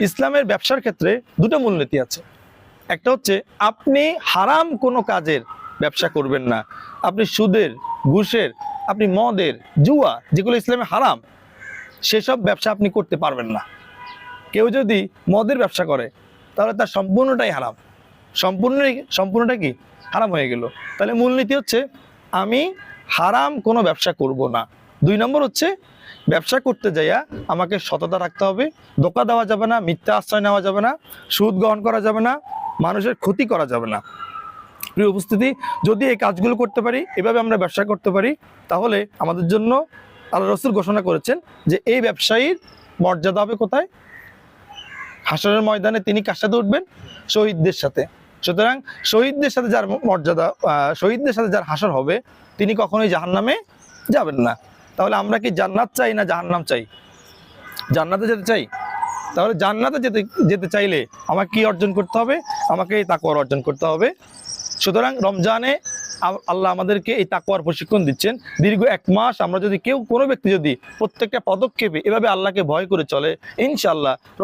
ইসলামের ব্যবসার ক্ষেত্রে দুটো মূলনীতি আছে। একটা হচ্ছে, আপনি হারাম কোনো কাজের ব্যবসা করবেন না। আপনি সুদের, ঘুষের, আপনি মদের, জুয়া, যেগুলো ইসলামে হারাম, সেসব ব্যবসা আপনি করতে পারবেন না। কেউ যদি মদের ব্যবসা করে, তাহলে তার সম্পূর্ণটাই হারাম। সম্পূর্ণ সম্পূর্ণটা কি? হারাম হয়ে গেল। তাহলে মূলনীতি হচ্ছে, আমি হারাম কোনো ব্যবসা করব না। দুই নম্বর হচ্ছে, ব্যবসা করতে যাইয়া আমাকে সততা রাখতে হবে, ধোকা দেওয়া যাবে না, মিথ্যা আশ্রয় নেওয়া যাবে না, সুদ গ্রহণ করা যাবে না, মানুষের ক্ষতি করা যাবে না। প্রিয় উপস্থিতি, যদি এই কাজগুলো করতে পারি, এভাবে আমরা ব্যবসা করতে পারি, তাহলে আমাদের জন্য আল্লাহ রসুল ঘোষণা করেছেন যে, এই ব্যবসায়ীর মর্যাদা হবে কোথায়? হাসরের ময়দানে তিনি কার সাথে উঠবেন? শহীদদের সাথে। সুতরাং শহীদদের সাথে যার মর্যাদা শহীদদের সাথে যার হাসর হবে, তিনি কখনোই জাহান্নামে যাবেন না। তাহলে আমরা কি জান্নাত চাই না জাহান্নাম চাই? জান্নাতে যেতে চাই? তাহলে জান্নাতে যেতে যেতে চাইলে আমাকে কি অর্জন করতে হবে? আমাকে এই তাকওয়ার অর্জন করতে হবে। সুতরাং রমজানে আল্লাহ আমাদেরকে এই তাকওয়ার প্রশিক্ষণ দিচ্ছেন। দীর্ঘ এক মাস আমরা যদি কেউ কোনো ব্যক্তি যদি প্রত্যেকটা পদক্ষেপে এভাবে আল্লাহকে ভয় করে চলে, ইনশাআল্লাহ